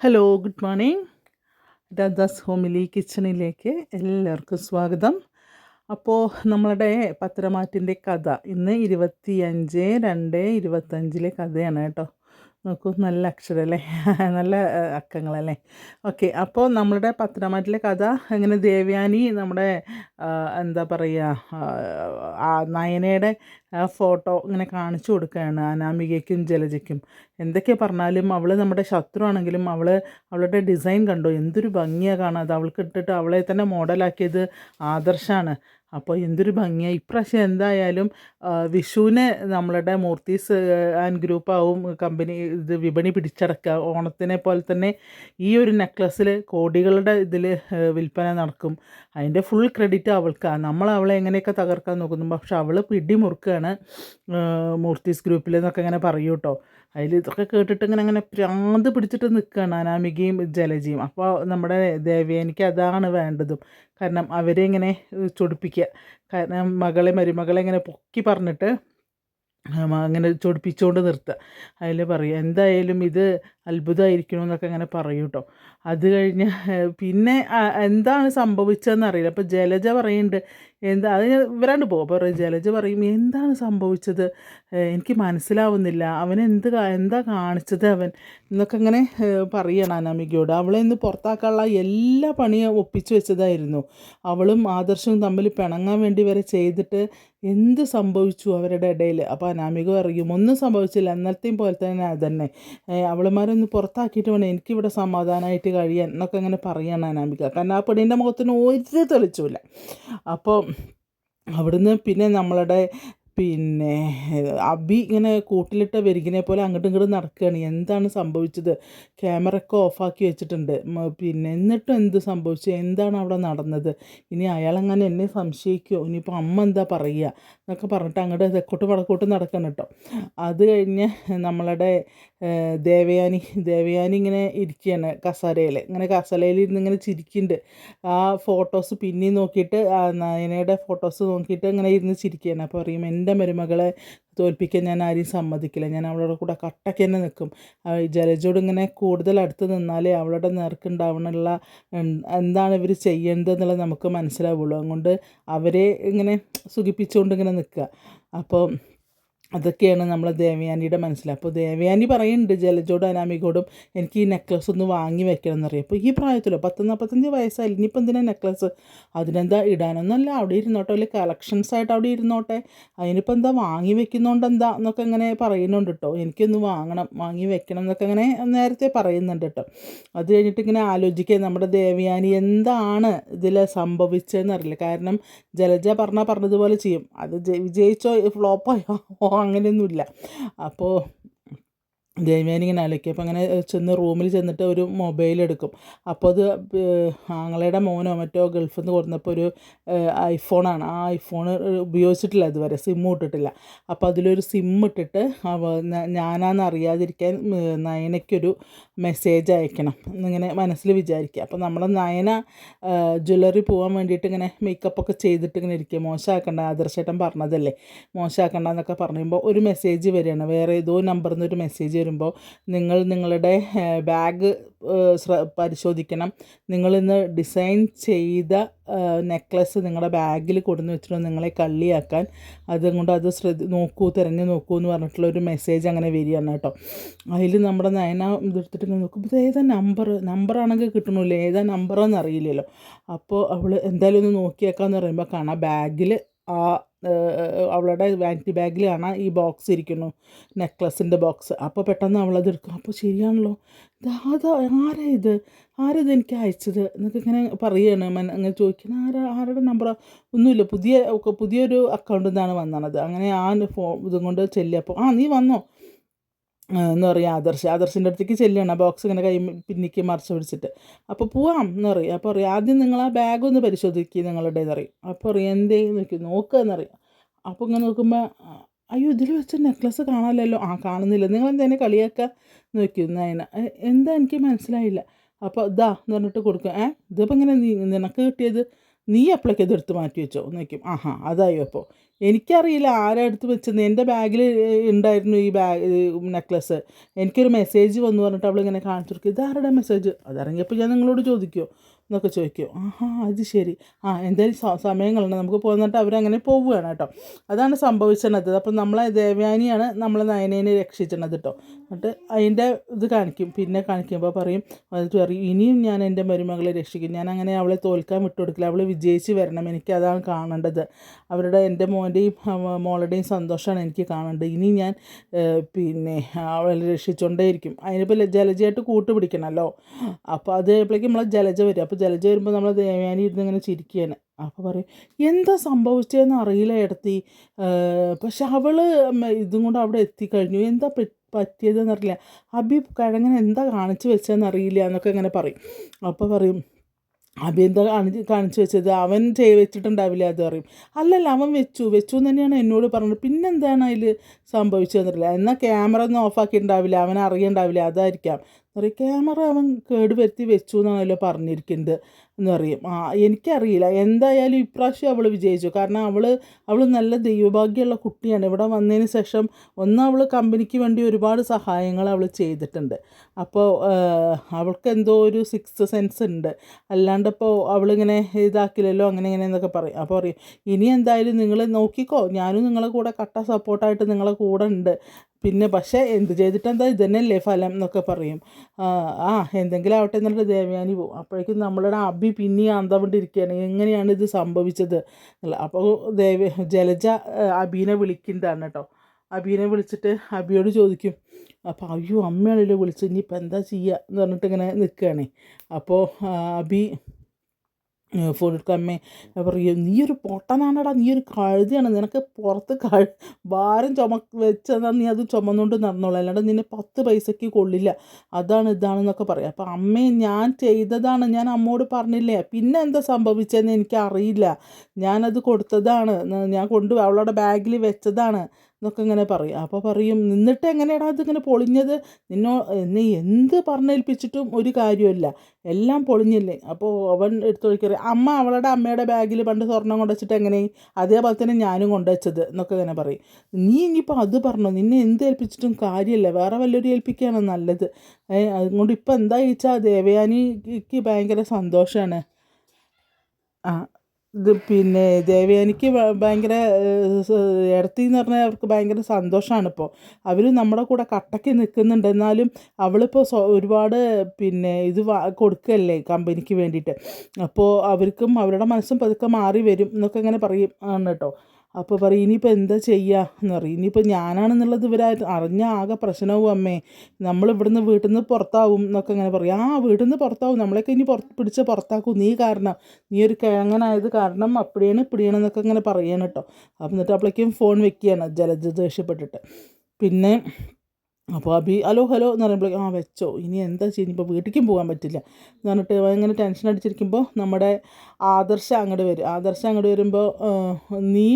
Hello good morning Radha's homely കിച്ചണിലേക്ക് എല്ലാവർക്കും സ്വാഗതം. അപ്പോൾ നമ്മളുടെ പത്രമാറ്റിന്റെ കഥ ഇന്ന് ഇരുപത്തി അഞ്ച് രണ്ട് ഇരുപത്തഞ്ചിലെ കഥയാണ് കേട്ടോ. നോക്കൂ നല്ല അക്ഷരമല്ലേ നല്ല അക്കങ്ങളല്ലേ? ഓക്കെ അപ്പോൾ നമ്മളുടെ പത്രമാറ്റിലെ കഥ ഇങ്ങനെ ദേവ്യാനി നമ്മുടെ എന്താ പറയുക നയനയുടെ ഫോട്ടോ ഇങ്ങനെ കാണിച്ചു കൊടുക്കുകയാണ് അനാമികയ്ക്കും ജലജയ്ക്കും. എന്തൊക്കെ പറഞ്ഞാലും അവൾ നമ്മുടെ ശത്രുവാണെങ്കിലും അവൾ അവളുടെ ഡിസൈൻ കണ്ടോ? എന്തൊരു ഭംഗിയാണ് കാണാതെ അവൾക്ക് ഇട്ടിട്ട് അവളെ തന്നെ മോഡലാക്കിയത് ആദർശാണ്. അപ്പോൾ എന്തൊരു ഭംഗിയാണ് ഇപ്രാവശ്യം എന്തായാലും വിഷുവിനെ നമ്മളുടെ മൂർത്തീസ് ആൻഡ് ഗ്രൂപ്പാവും കമ്പനി ഇത് വിപണി പിടിച്ചടക്കുക. ഓണത്തിനെ പോലെ തന്നെ ഈ ഒരു നെക്ലസ്സിൽ കോടികളുടെ ഇതിൽ വിൽപ്പന നടക്കും. അതിന്റെ ഫുൾ ക്രെഡിറ്റ് അവൾക്കാണ് നമ്മൾ അവളെ എങ്ങനെയൊക്കെ തകർക്കാൻ നോക്കുന്നു. പക്ഷെ അവൾ പിടിമുറുക്കുകയാണ് മൂർത്തീസ് ഗ്രൂപ്പിൽ എന്നൊക്കെ ഇങ്ങനെ പറയൂ കേട്ടോ അതിൽ ഇതൊക്കെ കേട്ടിട്ട് ഇങ്ങനെ അങ്ങനെ പ്രാന്ത് പിടിച്ചിട്ട് നിൽക്കുകയാണ് അനാമികയും ജലജയും. അപ്പോൾ നമ്മുടെ ദേവേനിക്ക് അതാണ് വേണ്ടതും. കാരണം അവരെ ഇങ്ങനെ ചൊടിപ്പിക്കുക കാരണം മകളെ മരുമകളെ ഇങ്ങനെ പൊക്കി പറഞ്ഞിട്ട് അങ്ങനെ ചൊടിപ്പിച്ചുകൊണ്ട് നിർത്തുക അതിൽ പറയും എന്തായാലും ഇത് അത്ഭുതമായിരിക്കണം എന്നൊക്കെ അങ്ങനെ പറയും കേട്ടോ അത് കഴിഞ്ഞ് പിന്നെ എന്താണ് സംഭവിച്ചതെന്ന് അറിയില്ല. അപ്പോൾ ജലജ പറയുന്നുണ്ട് എന്താ അത് ഇവരാണ്ട് പോകും അപ്പോൾ ജലജ പറയും എന്താണ് സംഭവിച്ചത്? എനിക്ക് മനസ്സിലാവുന്നില്ല. അവൻ എന്ത് എന്താ കാണിച്ചത് അവൻ? എന്നൊക്കെ അങ്ങനെ പറയണം അനാമികയോട്. അവളെ ഇന്ന് പുറത്താക്കാനുള്ള എല്ലാ പണിയും ഒപ്പിച്ചു വെച്ചതായിരുന്നു. അവളും ആദർശവും തമ്മിൽ പിണങ്ങാൻ വേണ്ടി വരെ ചെയ്തിട്ട് എന്ത് സംഭവിച്ചു അവരുടെ ഇടയിൽ അപ്പോൾ അനാമിക പറയും ഒന്നും സംഭവിച്ചില്ല. അന്നത്തെയും പോലെ തന്നെ അവളുമാരൊന്ന് പുറത്താക്കിയിട്ട് വേണം എനിക്കിവിടെ സമാധാനമായിട്ട് കഴിയാൻ എന്നൊക്കെ അങ്ങനെ പറയാണ് അനാമിക. കാരണം ആ പെണ്ണിന്റെ മുഖത്തിന് ഒരു തെളിച്ചില്ല അപ്പോൾ അവിടുന്ന് പിന്നെ നമ്മളുടെ പിന്നെ അബി ഇങ്ങനെ കൂട്ടിലിട്ട വെരുകിനെ പോലെ അങ്ങോട്ടും ഇങ്ങോട്ടും നടക്കുകയാണ്. എന്താണ് സംഭവിച്ചത്? ക്യാമറ ഒക്കെ ഓഫാക്കി വെച്ചിട്ടുണ്ട്. പിന്നെ എന്നിട്ടും എന്ത് സംഭവിച്ചു? എന്താണ് അവിടെ നടന്നത്? ഇനി അയാളങ്ങനെ എന്നെ സംശയിക്കുമോ ഇനിയിപ്പോൾ അമ്മ എന്താ പറയുക? എന്നൊക്കെ പറഞ്ഞിട്ട് അങ്ങോട്ട് തെക്കോട്ട് വടക്കോട്ട് നടക്കണം കേട്ടോ. അത് കഴിഞ്ഞ് നമ്മളുടെ ദേവയാനി ദേവയാനി ഇങ്ങനെ ഇരിക്കുകയാണ് കസേരയിൽ ഇങ്ങനെ കസേരയിൽ ഇരുന്ന് ഇങ്ങനെ ചിരിക്കുന്നുണ്ട് ആ ഫോട്ടോസ് പിന്നെയും നോക്കിയിട്ട് ആ നയനയുടെ ഫോട്ടോസ് നോക്കിയിട്ട് ഇങ്ങനെ ഇരുന്ന് ചിരിക്കുകയാണ് അപ്പോൾ പറയും എന്റെ മരുമകളെ തോൽപ്പിക്കാൻ ഞാൻ ആരെയും സമ്മതിക്കില്ല. ഞാൻ അവളുടെ കൂടെ കട്ടയ്ക്ക് തന്നെ നിൽക്കും ജലജോട് ഇങ്ങനെ കൂടുതൽ അടുത്ത് നിന്നാലേ അവളുടെ നേർക്കുണ്ടാവണുള്ള എന്താണ് ഇവർ ചെയ്യേണ്ടത് എന്നുള്ളത് നമുക്ക് മനസ്സിലാവുള്ളൂ. അതുകൊണ്ട് അവരെ ഇങ്ങനെ സുഖിപ്പിച്ചുകൊണ്ട് ഇങ്ങനെ നിൽക്കുക. അപ്പോൾ അതൊക്കെയാണ് നമ്മളെ ദേവയാനിയുടെ മനസ്സിൽ അപ്പോൾ ദേവയാനി പറയുന്നുണ്ട് ജലജോടും അനാമികോടും എനിക്ക് ഈ നെക്ലസ് ഒന്ന് വാങ്ങി വെക്കണം എന്നറിയാം അപ്പോൾ ഈ പ്രായത്തിലോ പത്ത് നാൽപ്പത്തഞ്ച് വയസ്സായി ഇനിയിപ്പോൾ എന്തിനാ നെക്ലസ് അതിനെന്താ ഇടാനൊന്നല്ല അവിടെ ഇരുന്നോട്ടെ വലിയ കളക്ഷൻസ് ആയിട്ട് അവിടെ ഇരുന്നോട്ടെ അതിനിപ്പോൾ എന്താ വാങ്ങി വെക്കുന്നതുകൊണ്ട് എന്താ എന്നൊക്കെ ഇങ്ങനെ പറയുന്നുണ്ട് കേട്ടോ എനിക്കൊന്ന് വാങ്ങണം വാങ്ങി വെക്കണം എന്നൊക്കെ ഇങ്ങനെ നേരത്തെ പറയുന്നുണ്ട് കേട്ടോ അത് കഴിഞ്ഞിട്ട് ഇങ്ങനെ ആലോചിക്കുക നമ്മുടെ ദേവയാനി എന്താണ് ഇതിൽ സംഭവിച്ചതെന്നറിയില്ല കാരണം ജലജ പറഞ്ഞാൽ പറഞ്ഞതുപോലെ ചെയ്യും. അത് വിജയിച്ചോ ഫ്ലോപ്പായോ അങ്ങനെയൊന്നുമില്ല. അപ്പോൾ ദേവയാനി ഇങ്ങനെ ആലോചിക്കും അപ്പോൾ അങ്ങനെ ചെന്ന് റൂമിൽ ചെന്നിട്ട് ഒരു മൊബൈൽ എടുക്കും. അപ്പോൾ അത് ആങ്ങളയുടെ മോനോ മറ്റോ ഗൾഫിൽ നിന്ന് കൊടുന്നപ്പോൾ ഒരു ഐഫോണാണ്. ആ ഐഫോൺ ഉപയോഗിച്ചിട്ടില്ല ഇതുവരെ. സിം ഇട്ടിട്ടില്ല. അപ്പോൾ അതിലൊരു സിം ഇട്ടിട്ട് ഞാനാന്ന് അറിയാതിരിക്കാൻ നയനയ്ക്കൊരു മെസ്സേജ് അയക്കണം. എന്നിങ്ങനെ മനസ്സിൽ വിചാരിക്കുക. അപ്പോൾ നമ്മൾ നയന ജ്വല്ലറി പോകാൻ വേണ്ടിയിട്ട് ഇങ്ങനെ മേക്കപ്പ് ഒക്കെ ചെയ്തിട്ട് ഇങ്ങനെ ഇരിക്കുക. മോശമാക്കണ്ട ആദർശേട്ടൻ പറഞ്ഞതല്ലേ? മോശമാക്കണ്ട എന്നൊക്കെ പറയുമ്പോൾ ഒരു മെസ്സേജ് വരികയാണ്. വേറെ ഏതോ നമ്പറിൽ നിന്ന് ഒരു മെസ്സേജ് വരുമ്പോൾ നിങ്ങൾ നിങ്ങളുടെ ബാഗ് പരിശോധിക്കണം. നിങ്ങളിന്ന് ഡിസൈൻ ചെയ്ത നെക്ലസ് നിങ്ങളുടെ ബാഗിൽ കൊടുന്ന് വെച്ചിട്ട് നിങ്ങളെ കള്ളിയാക്കാൻ. അതുകൊണ്ട് അത് ശ്രദ്ധ നോക്കൂ തിരഞ്ഞു നോക്കൂ എന്ന് പറഞ്ഞിട്ടുള്ള ഒരു മെസ്സേജ് അങ്ങനെ വരികയാണ് കേട്ടോ. അതിൽ നമ്മുടെ നയന ഇതെടുത്തിട്ട് നോക്കുമ്പോൾ ഏതാ നമ്പർ നമ്പറാണെങ്കിൽ കിട്ടണമല്ലോ ഏതാ നമ്പറോ അറിയില്ലല്ലോ. അപ്പോൾ അവൾ എന്തായാലും ഒന്ന് നോക്കിയേക്കാന്ന് പറയുമ്പോൾ കാണാം ബാഗിൽ ആ അവളുടെ വാനിറ്റി ബാഗിലാണ് ഈ ബോക്സ് ഇരിക്കുന്നു. നെക്ലസിന്റെ ബോക്സ് അപ്പോൾ പെട്ടെന്ന് അവളത് എടുക്കും. അപ്പോൾ ശരിയാണല്ലോ. അതാ ആരാ ഇത്? ആരാ ഇത് എനിക്ക് അയച്ചത്? എന്നൊക്കെ ഇങ്ങനെ പറയുകയാണ് അങ്ങനെ ചോദിക്കുന്നത് ആരാ ആരുടെ നമ്പറാ ഒന്നുമില്ല. പുതിയ പുതിയൊരു അക്കൗണ്ടിൽ നിന്നാണ് വന്നത്. അങ്ങനെ ആ ഫോ ഇതും കൊണ്ട് ചെല്ലിയപ്പോൾ ആ നീ വന്നോ? എന്ന് പറയും ആദർശ് ആദർശിന്റെ അടുത്തേക്ക് ചെല്ലുകയാണ്. ആ ബോക്സ് ഇങ്ങനെ കൈ പിന്നിക്ക് മറിച്ച് പിടിച്ചിട്ട്. അപ്പോൾ പോവാം എന്ന് പറയും. അപ്പോൾ പറയും ആദ്യം നിങ്ങൾ ആ ബാഗ് ഒന്ന് പരിശോധിക്കുക നിങ്ങളുടെ അറിയും അപ്പോൾ പറയും എന്തേ? നോക്കി നോക്കുക എന്നറിയാം അപ്പോൾ ഇങ്ങനെ നോക്കുമ്പോൾ അയ്യോ ഇതിൽ വെച്ച നെക്ലസ് കാണാമല്ലോ ആ കാണുന്നില്ല. നിങ്ങൾ എന്തേനെ കളിയാക്കുക നോക്കി നയന എന്താ എനിക്ക് മനസ്സിലായില്ല. അപ്പോൾ ഇതാ എന്ന് പറഞ്ഞിട്ട് കൊടുക്കുക ഏ ഇതിപ്പോൾ ഇങ്ങനെ നിനക്ക് കിട്ടിയത്? നീ അപ്ലൈ ഇത് എടുത്ത് മാറ്റി വെച്ചോ? എന്ന് ആഹാ അതായോ അപ്പോൾ എനിക്കറിയില്ല ആരെ എടുത്ത് വെച്ചത് എന്റെ ബാഗിൽ ഉണ്ടായിരുന്നു ഈ ബാഗ് നെക്ലസ് എനിക്കൊരു മെസ്സേജ് വന്നു പറഞ്ഞിട്ട് അവളിങ്ങനെ കാണിച്ചു കൊടുക്കും. ഇതാരുടെ മെസ്സേജ് അതിറങ്ങിയപ്പോൾ ഞാൻ നിങ്ങളോട് ചോദിക്കുമോ എന്നൊക്കെ ചോദിക്കും. ആഹാ അത് ശരി. ആ എന്തായാലും സമയങ്ങളുണ്ട് നമുക്ക് പോകുന്നിട്ട് അവരങ്ങനെ പോവുകയാണ് കേട്ടോ. അതാണ് സംഭവിച്ചത്. അപ്പം നമ്മളെ ദേവയാനിയാണ് നമ്മളെ നയനേനെ രക്ഷിച്ചത് കേട്ടോ. എന്നിട്ട് അതിന്റെ ഇത് കാണിക്കും. പിന്നെ കാണിക്കുമ്പോൾ പറയും എന്നിട്ട് പറയും ഇനിയും ഞാൻ എന്റെ മരുമകളെ രക്ഷിക്കും. ഞാൻ അങ്ങനെ അവളെ തോൽക്കാൻ വിട്ടുകൊടുക്കില്ല അവളെ വിജയിച്ച് വരണം. എനിക്ക് അതാണ് കാണേണ്ടത്. അവരുടെ എന്റെ മോന്റെയും മോളുടെയും സന്തോഷമാണ് എനിക്ക് കാണേണ്ടത്. ഇനി ഞാൻ പിന്നെ അവളെ രക്ഷിച്ചുകൊണ്ടേയിരിക്കും അതിനിപ്പോൾ ജലജയായിട്ട് കൂട്ടുപിടിക്കണമല്ലോ അപ്പോൾ അത് കഴിയുമ്പോഴേക്കും നമ്മളെ ജലജ വരും. അപ്പോൾ ജലജ വരുമ്പോൾ നമ്മൾ ദേവയാനി ഇരുന്ന് ഇങ്ങനെ ചിരിക്കുകയാണ്. അപ്പോൾ പറയും എന്താ സംഭവിച്ചതെന്ന് അറിയില്ല ഇടത്തി പക്ഷെ അവൾ ഇതും കൊണ്ട് അവിടെ എത്തിക്കഴിഞ്ഞു. എന്താ പ- പറ്റിയതെന്ന് അറിയില്ല. അബി കിഴങ്ങനെ എന്താ കാണിച്ചു വെച്ചതെന്ന് അറിയില്ല എന്നൊക്കെ ഇങ്ങനെ പറയും. അപ്പോൾ പറയും അബി എന്താ കാണിച്ച് കാണിച്ചു വെച്ചത്? അവൻ ചെയ്ത് വെച്ചിട്ടുണ്ടാവില്ല അത് പറയും. അല്ലല്ല അവൻ വെച്ചു. വെച്ചു എന്ന് തന്നെയാണ് എന്നോട് പറഞ്ഞത്. പിന്നെന്താണ് അതിൽ സംഭവിച്ചതെന്നറിയില്ല എന്നാൽ ക്യാമറ ഒന്നും ഓഫാക്കിയിട്ടുണ്ടാവില്ല. അവൻ അറിയണ്ടാവില്ല അതായിരിക്കാം. പറയും ക്യാമറ അവൻ കേട് വരുത്തി വെച്ചു എന്നാണല്ലോ പറഞ്ഞിരിക്കുന്നത് എന്ന് പറയും. ആ എനിക്കറിയില്ല. എന്തായാലും ഇപ്രാവശ്യം അവൾ വിജയിച്ചു. കാരണം അവൾ അവൾ നല്ല ദൈവഭാഗ്യമുള്ള കുട്ടിയാണ്. ഇവിടെ വന്നതിന് ശേഷം ഒന്ന് അവൾ കമ്പനിക്ക് വേണ്ടി ഒരുപാട് സഹായങ്ങൾ അവൾ ചെയ്തിട്ടുണ്ട്. അപ്പോൾ അവൾക്ക് എന്തോ ഒരു സിക്സ് സെൻസ് ഉണ്ട്. അല്ലാണ്ട് ഇപ്പോൾ അവളിങ്ങനെ ഇതാക്കില്ലല്ലോ അങ്ങനെ ഇങ്ങനെ എന്നൊക്കെ പറയും. അപ്പോൾ പറയും ഇനി എന്തായാലും നിങ്ങൾ നോക്കിക്കോ. ഞാനും നിങ്ങളെ കൂടെ കട്ട സപ്പോർട്ടായിട്ട് നിങ്ങളെ കൂടെ ഉണ്ട്. പിന്നെ പക്ഷേ എന്ത് ചെയ്തിട്ടെന്താ ഇതന്നെയല്ലേ തന്നെയല്ലേ ഫലം എന്നൊക്കെ പറയും. ആ, എന്തെങ്കിലും ആവട്ടെ എന്നിട്ട് ദേവയാനി പോകും അപ്പോഴേക്കും നമ്മളുടെ അബി പിന്നെയും അന്തവിട്ടിരിക്കുകയാണ്. എങ്ങനെയാണ് ഇത് സംഭവിച്ചത്? അപ്പോൾ ദേവ ജലജ അബീനെ വിളിക്കുന്നതാണ് കേട്ടോ. അബീനെ വിളിച്ചിട്ട് അബിയോട് ചോദിക്കും അപ്പോൾ അയ്യോ അമ്മയാണല്ലോ വിളിച്ചത്. ഇനിയിപ്പോൾ എന്താ ചെയ്യുക എന്ന് പറഞ്ഞിട്ട് ഇങ്ങനെ നിൽക്കുകയാണ്. അപ്പോൾ അബി അമ്മേ പറയും നീ ഒരു പൊട്ടനാണടാ നീ ഒരു കഴുതിയാണ് നിനക്ക് പുറത്ത് കഴു ഭാരം ചുമ വെച്ചതാ നീ അത് ചുമന്നുകൊണ്ട് നടന്നോളൂ. അല്ലാണ്ട് നിന്നെ പത്ത് പൈസയ്ക്ക് കൊള്ളില്ല. അതാണ് ഇതാണെന്നൊക്കെ പറയും. അപ്പോൾ അമ്മേ ഞാൻ ചെയ്തതാണ് ഞാൻ അമ്മോട് പറഞ്ഞില്ലേ? പിന്നെ എന്താ സംഭവിച്ചതെന്ന് എനിക്കറിയില്ല. ഞാനത് കൊടുത്തതാണ്. ഞാൻ കൊണ്ട് അവളുടെ ബാഗിൽ വെച്ചതാണ്. എന്നൊക്കെ ഇങ്ങനെ പറയും. അപ്പോൾ പറയും നിന്നിട്ട് എങ്ങനെയാടാ ഇതിങ്ങനെ പൊളിഞ്ഞത്? നിന്നോ നീ എന്ത് പറഞ്ഞേൽപ്പിച്ചിട്ടും ഒരു കാര്യമില്ല എല്ലാം പൊളിഞ്ഞില്ലേ? അപ്പോൾ അവൻ എടുത്തു നോക്കിയത് അമ്മ അവളുടെ അമ്മയുടെ ബാഗിൽ പണ്ട് സ്വർണം കൊണ്ടുവച്ചിട്ട് എങ്ങനെ അതേപോലെ തന്നെ ഞാനും കൊണ്ടുവച്ചത് എന്നൊക്കെ ഇങ്ങനെ പറയും. നീ ഇനിയിപ്പോൾ അത് പറഞ്ഞു? നിന്നെ എന്ത് ഏൽപ്പിച്ചിട്ടും കാര്യമില്ല. വേറെ വല്ലൊരു ഏൽപ്പിക്കുകയാണ് നല്ലത്. അതുകൊണ്ട് ഇപ്പം എന്താ ചോദിച്ചാൽ ദേവയാനിക്ക് ഭയങ്കര സന്തോഷമാണ് ആ ഇത് പിന്നെ ദേവയാനിക്ക് ഭയങ്കര ഇടത്തി എന്ന് പറഞ്ഞാൽ അവർക്ക് ഭയങ്കര സന്തോഷമാണ് ഇപ്പോൾ അവർ നമ്മുടെ കൂടെ കട്ടയ്ക്ക് നിൽക്കുന്നുണ്ട് എന്നാലും അവളിപ്പോൾ ഒരുപാട് പിന്നെ ഇത് കൊടുക്കല്ലേ കമ്പനിക്ക് വേണ്ടിയിട്ട്. അപ്പോൾ അവർക്കും അവരുടെ മനസ്സും പതുക്കെ മാറി വരും എന്നൊക്കെ ഇങ്ങനെ പറയും ആണ് കേട്ടോ. അപ്പോൾ പറയും ഇനിയിപ്പോൾ എന്താ ചെയ്യുക എന്ന് പറയും. ഇനിയിപ്പോൾ ഞാനാണെന്നുള്ളത് ഇവരാ അറിഞ്ഞ ആകെ പ്രശ്നവും അമ്മേ. നമ്മൾ ഇവിടുന്ന് വീട്ടിൽ നിന്ന് പുറത്താവും എന്നൊക്കെ ഇങ്ങനെ പറയും. ആ വീട്ടിൽ നിന്ന് പുറത്താവും. നമ്മളൊക്കെ ഇനി പുറത്ത് പിടിച്ച് പുറത്താക്കും. നീ കാരണം. നീ ഒരു കിഴങ്ങനായത് കാരണം അപ്പടിയാണ് ഇപ്പിടിയാണ് എന്നൊക്കെ ഇങ്ങനെ പറയണം കേട്ടോ. അപ്പം എന്നിട്ട് അപ്പോഴേക്കും ഫോൺ വെക്കുകയാണ് ജലജ ദേഷ്യപ്പെട്ടിട്ട്. പിന്നെ അപ്പോൾ അബി ഹലോ ഹലോ എന്ന് പറയുമ്പോഴേക്കും ആ വെച്ചോ. ഇനി എന്താ ചെയ്യുന്നത് ഇപ്പോൾ വീട്ടിലേക്കും പോകാൻ പറ്റില്ല. എന്ന് പറഞ്ഞിട്ട് ഇങ്ങനെ ടെൻഷൻ അടിച്ചിരിക്കുമ്പോൾ നമ്മുടെ ആദർശ അങ്ങോട്ട് വരും. ആദർശ അങ്ങോട്ട് വരുമ്പോൾ നീ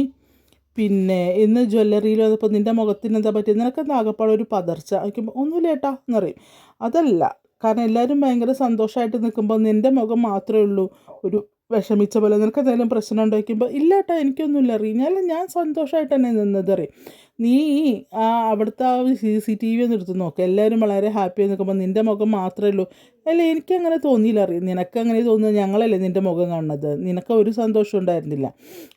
പിന്നെ ഇന്ന് ജ്വല്ലറിയിൽ വന്നപ്പോൾ നിന്റെ മുഖത്തിന് എന്താ പറ്റിയത്? നിനക്കെന്താ ആകപ്പാടെ ഒരു പതർച്ച? വയ്ക്കുമ്പോൾ ഒന്നുമില്ല ഏട്ടാ എന്നറിയും അതല്ല. കാരണം എല്ലാവരും ഭയങ്കര സന്തോഷമായിട്ട് നിൽക്കുമ്പോൾ നിന്റെ മുഖം മാത്രമേ ഉള്ളൂ. ഒരു വിഷമിച്ച പോലെ നിനക്ക് എന്തെങ്കിലും പ്രശ്നം ഉണ്ടോ വയ്ക്കുമ്പോൾ ഇല്ല കേട്ടോ എനിക്കൊന്നുമില്ല അറിയും ഞാൻ ഞാൻ സന്തോഷമായിട്ട് തന്നെ നിന്നത് അറിയും നീ ആ അവിടുത്തെ ആ സി സി ടി വി ഒന്ന് എടുത്ത് നോക്ക്. എല്ലാവരും വളരെ ഹാപ്പി നിൽക്കുമ്പോൾ നിന്റെ മുഖം മാത്രമേ ഉള്ളൂ. അല്ല എനിക്കങ്ങനെ തോന്നിയില്ല അറിയും നിനക്ക് അങ്ങനെ തോന്നുന്നത് ഞങ്ങളല്ലേ നിന്റെ മുഖം കാണുന്നത്. നിനക്ക് ഒരു സന്തോഷം ഉണ്ടായിരുന്നില്ല.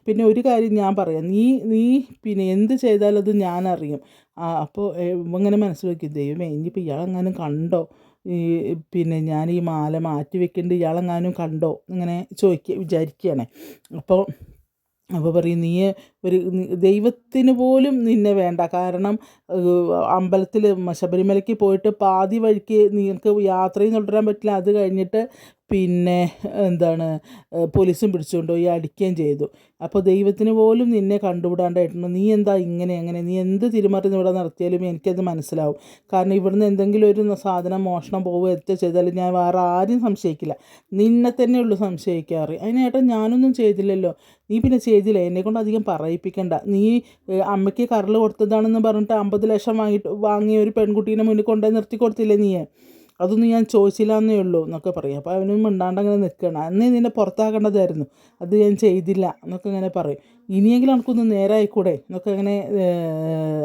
പിന്നെ ഒരു കാര്യം ഞാൻ പറയാം. നീ നീ പിന്നെ എന്ത് ചെയ്താലും അത് ഞാൻ അറിയും. ആ അപ്പോൾ ഇങ്ങനെ മനസ്സിലാക്കി ദൈവമേ ഇനിയിപ്പോൾ ഇയാളെങ്ങാനും കണ്ടോ? ഈ പിന്നെ ഞാൻ ഈ മാല മാറ്റി വെക്കുന്നുണ്ട് ഇയാളെങ്ങാനും കണ്ടോ? ഇങ്ങനെ ചോദിക്കുക വിചാരിക്കുകയാണ് അപ്പോൾ അപ്പോൾ പറയും നീ ഒരു ദൈവത്തിന് പോലും നിന്നെ വേണ്ട. കാരണം അമ്പലത്തിൽ ശബരിമലയ്ക്ക് പോയിട്ട് പാതി വഴിക്ക് നിനക്ക് യാത്രയും തുടരാൻ പറ്റില്ല. അത് കഴിഞ്ഞിട്ട് പിന്നെ എന്താണ് പോലീസും പിടിച്ചുകൊണ്ട് പോയി അടിക്കുകയും ചെയ്തു. അപ്പോൾ ദൈവത്തിന് പോലും നിന്നെ കണ്ടുവിടാണ്ടായിട്ടുണ്ട്. നീ എന്താ ഇങ്ങനെ അങ്ങനെ? നീ എന്ത് തിരുമറി ഇവിടെ നടത്തിയാലും എനിക്കത് മനസ്സിലാവും. കാരണം ഇവിടുന്ന് എന്തെങ്കിലും ഒരു സാധനം മോഷണം പോവുക എത്തുക ചെയ്താലും ഞാൻ വേറെ ആരും സംശയിക്കില്ല. നിന്നെ തന്നെ ഉള്ളൂ സംശയിക്കാറ്. അതിനേട്ടൻ ഞാനൊന്നും ചെയ്തില്ലല്ലോ. നീ പിന്നെ ചെയ്തില്ല. എന്നെക്കൊണ്ട് അധികം പറയിപ്പിക്കണ്ട. നീ അമ്മയ്ക്ക് കരൾ കൊടുത്തതാണെന്ന് പറഞ്ഞിട്ട് അമ്പത് ലക്ഷം വാങ്ങിയിട്ട് വാങ്ങിയ ഒരു പെൺകുട്ടീനെ മുന്നിൽ കൊണ്ടുപോയി നിർത്തി കൊടുത്തില്ലേ നീ അതൊന്നും ഞാൻ ചോദിച്ചില്ല എന്നേ ഉള്ളൂ എന്നൊക്കെ പറയും. അപ്പോൾ അവനും മിണ്ടാണ്ട് അങ്ങനെ നിൽക്കണം അന്നേ നിന്നെ പുറത്താക്കേണ്ടതായിരുന്നു. അത് ഞാൻ ചെയ്തില്ല എന്നൊക്കെ ഇങ്ങനെ പറയും. ഇനിയെങ്കിലും എനിക്കൊന്ന് നേരായിക്കൂടെ എന്നൊക്കെ ഇങ്ങനെ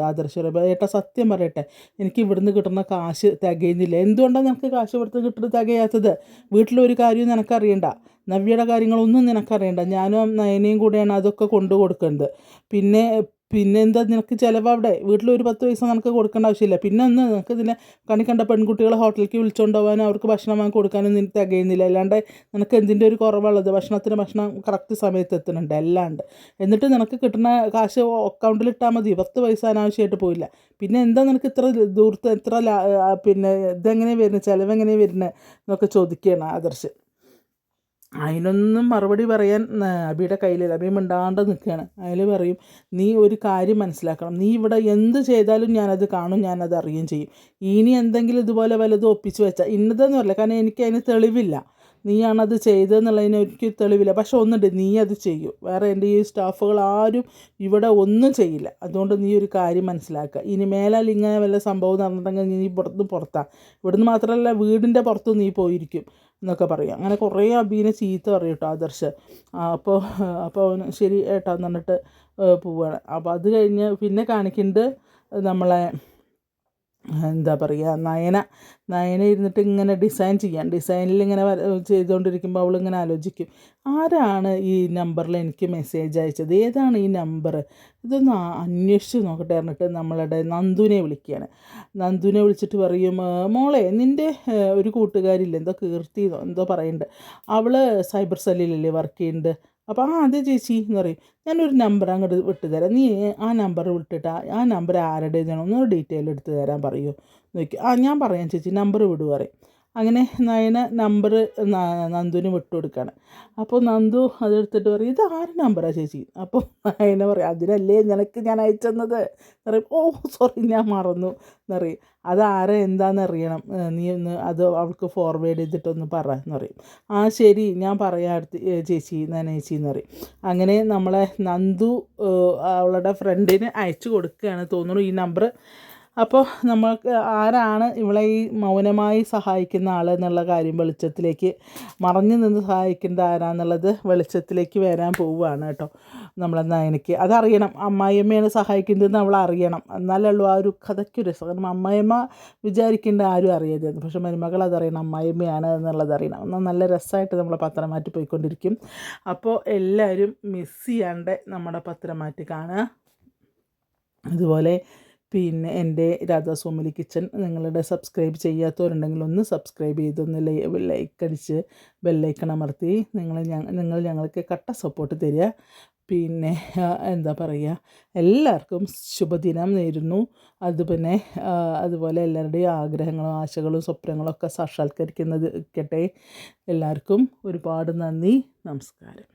ആദർശ ഏട്ടാ സത്യം പറയട്ടെ എനിക്ക് ഇവിടുന്ന് കിട്ടുന്ന കാശ് തികയുന്നില്ല. എന്തുകൊണ്ടാണ് നിനക്ക് കാശ് ഇവിടുത്തെ കിട്ടുന്നത് തികയാത്തത്? വീട്ടിലൊരു കാര്യവും നിനക്കറിയണ്ട. നവ്യയുടെ കാര്യങ്ങളൊന്നും നിനക്കറിയണ്ട. ഞാനും നയനയും കൂടെയാണ് അതൊക്കെ കൊണ്ടു കൊടുക്കുന്നത് പിന്നെ പിന്നെ എന്താ നിനക്ക് ചിലവ് അവിടെ? വീട്ടിൽ ഒരു പത്ത് പൈസ നിനക്ക് കൊടുക്കേണ്ട ആവശ്യമില്ല. പിന്നെ ഒന്ന് നിനക്ക് ഇതിനെ കണി കണ്ട പെൺകുട്ടികളെ ഹോട്ടലിലേക്ക് വിളിച്ചുകൊണ്ടുപോകാനും അവർക്ക് ഭക്ഷണം വാങ്ങി കൊടുക്കാനും നിനക്ക് തികയുന്നില്ല. അല്ലാണ്ട് നിനക്ക് എന്തിന്റെ ഒരു കുറവുള്ളത്? ഭക്ഷണത്തിന് ഭക്ഷണം കറക്റ്റ് സമയത്ത് എത്തുന്നുണ്ട് അല്ലാണ്ട്. എന്നിട്ട് നിനക്ക് കിട്ടുന്ന കാശ് അക്കൗണ്ടിൽ ഇട്ടാൽ മതി. പത്ത് പൈസ അനാവശ്യമായിട്ട് പോയില്ല പിന്നെ എന്താ നിനക്ക് ഇത്ര ദൂരത്ത് എത്ര പിന്നെ ഇതെങ്ങനെ വരുന്നത്? ചിലവ് എങ്ങനെ വരുന്നത്? എന്നൊക്കെ ചോദിക്കുകയാണ് ആദർശ്. അതിനൊന്നും മറുപടി പറയാൻ അബിയുടെ കയ്യിലില്ല. അബി മിണ്ടാണ്ട് നിൽക്കുകയാണ് അയാൾ പറയും നീ ഒരു കാര്യം മനസ്സിലാക്കണം. നീ ഇവിടെ എന്ത് ചെയ്താലും ഞാനത് കാണും ഞാനത് അറിയുകയും ചെയ്യും. ഇനി എന്തെങ്കിലും ഇതുപോലെ വല്ലതും ഒപ്പിച്ച് വെച്ചാൽ ഇന്നതെന്ന് പറയില്ല. കാരണം എനിക്ക് അതിന് തെളിവില്ല. നീയാണത് ചെയ്തതെന്നുള്ളതിന് എനിക്ക് തെളിവില്ല. പക്ഷെ ഒന്നുണ്ട്. നീ അത് ചെയ്യും. വേറെ എന്റെ ഈ സ്റ്റാഫുകൾ ആരും ഇവിടെ ഒന്നും ചെയ്യില്ല. അതുകൊണ്ട് നീ ഒരു കാര്യം മനസ്സിലാക്കുക. ഇനി മേലാൽ ഇങ്ങനെ വല്ല സംഭവം നടന്നിട്ടുണ്ടെങ്കിൽ നീ പുറത്തും പുറത്താണ് ഇവിടുന്ന് മാത്രമല്ല വീടിന്റെ പുറത്തും നീ പോയിരിക്കും. എന്നൊക്കെ പറയും. അങ്ങനെ കുറേ അബീനെ ചീത്ത പറയും കേട്ടോ ആദർശ്. അപ്പോൾ അപ്പോൾ അവന് ശരി ഏട്ടാ എന്ന് പറഞ്ഞിട്ട് പോവുകയാണ് അപ്പോൾ അത് കഴിഞ്ഞ് പിന്നെ കാണിക്കുന്നത് നമ്മളെ എന്താ പറയുക നയന നയന ഇരുന്നിട്ട് ഇങ്ങനെ ഡിസൈൻ ചെയ്യാൻ ഡിസൈനിൽ ഇങ്ങനെ ചെയ്തുകൊണ്ടിരിക്കുമ്പോൾ അവളിങ്ങനെ ആലോചിക്കും ആരാണ് ഈ നമ്പറിൽ എനിക്ക് മെസ്സേജ് അയച്ചത്? ഏതാണ് ഈ നമ്പർ ഇതൊന്ന് അന്വേഷിച്ച് നോക്കട്ടെ പറഞ്ഞിട്ട് നമ്മളുടെ നന്ദുവിനെ വിളിക്കുകയാണ്. നന്ദുവിനെ വിളിച്ചിട്ട് പറയും മോളെ നിന്റെ ഒരു കൂട്ടുകാരില്ല എന്തോ കീർത്തി എന്തോ പറയുന്നുണ്ട്. അവൾ സൈബർ സെല്ലിലല്ലേ വർക്ക് ചെയ്യുന്നുണ്ട്? അപ്പോൾ ആ അതെ ചേച്ചി എന്ന് പറയും. ഞാനൊരു നമ്പർ അങ്ങോട്ട് വിട്ട് തരാം. നീ ആ നമ്പർ വിട്ടിട്ട് ആ നമ്പർ ആരുടേതാണോ ഒന്ന് ഡീറ്റെയിൽ എടുത്ത് തരാൻ പറയൂ. നോക്കി ആ ഞാൻ പറയാം ചേച്ചി. നമ്പർ വിടുവറേ അങ്ങനെ നയന നമ്പർ നന്ദുവിന് വിട്ടു കൊടുക്കുകയാണ് അപ്പോൾ നന്ദു അതെടുത്തിട്ട് പറയും ഇത് ആര് നമ്പറാണ് ചേച്ചി? അപ്പോൾ നയന പറയും അതിനല്ലേ നിനക്ക് ഞാൻ അയച്ചെന്നത്? പറയും ഓ സോറി ഞാൻ മറന്നു എന്നറിയും. അത് ആരെ എന്താണെന്ന് അറിയണം. നീ ഒന്ന് അത് അവൾക്ക് ഫോർവേഡ് ചെയ്തിട്ടൊന്ന് പറ എന്ന് പറയും ആ ശരി ഞാൻ പറയാം അടുത്ത് ചേച്ചി നനേച്ചി എന്ന് പറയും അങ്ങനെ നമ്മളെ നന്ദു അവളുടെ ഫ്രണ്ടിന് അയച്ചു കൊടുക്കുകയാണ് തോന്നുന്നു ഈ നമ്പർ അപ്പോൾ നമുക്ക് ആരാണ് ഇവളെ ഈ മൗനമായി സഹായിക്കുന്ന ആൾ എന്നുള്ള കാര്യം വെളിച്ചത്തിലേക്ക് മറഞ്ഞു നിന്ന് സഹായിക്കേണ്ട ആരാന്നുള്ളത് വെളിച്ചത്തിലേക്ക് വരാൻ പോവുകയാണ് കേട്ടോ നമ്മളെ എനിക്ക് അതറിയണം അമ്മായിയമ്മയാണ് സഹായിക്കുന്നതെന്ന് അവൾ അറിയണം. എന്നാലുള്ളൂ ആ ഒരു കഥയ്ക്ക് രസം. കാരണം അമ്മായിയമ്മ വിചാരിക്കേണ്ട ആരും അറിയരുത്. പക്ഷെ മരുമകൾ അതറിയണം അമ്മായിയമ്മയാണ് എന്നുള്ളത് അറിയണം. എന്നാൽ നല്ല രസമായിട്ട് നമ്മളെ പത്രം മാറ്റി പോയിക്കൊണ്ടിരിക്കും. അപ്പോൾ എല്ലാവരും മിസ് ചെയ്യാണ്ട് നമ്മുടെ പത്രം മാറ്റി കാണുക. അതുപോലെ പിന്നെ എന്റെ രാധാസ്വാമിലി കിച്ചൺ നിങ്ങളുടെ സബ്സ്ക്രൈബ് ചെയ്യാത്തവരുണ്ടെങ്കിൽ ഒന്ന് സബ്സ്ക്രൈബ് ചെയ്തൊന്ന് ലൈക്ക് അടിച്ച് ബെല്ലൈക്കൺ അമർത്തി. നിങ്ങൾ നിങ്ങൾ ഞങ്ങൾക്ക് കട്ട സപ്പോർട്ട് തരിക. പിന്നെ എന്താ പറയുക എല്ലാവർക്കും ശുഭദിനം നേരുന്നു. അതുപിന്നെ അതുപോലെ എല്ലാവരുടെയും ആഗ്രഹങ്ങളും ആശകളും സ്വപ്നങ്ങളും ഒക്കെ സാക്ഷാത്കരിക്കുന്നത് ഇരിക്കട്ടെ. എല്ലാവർക്കും ഒരുപാട് നന്ദി. നമസ്കാരം.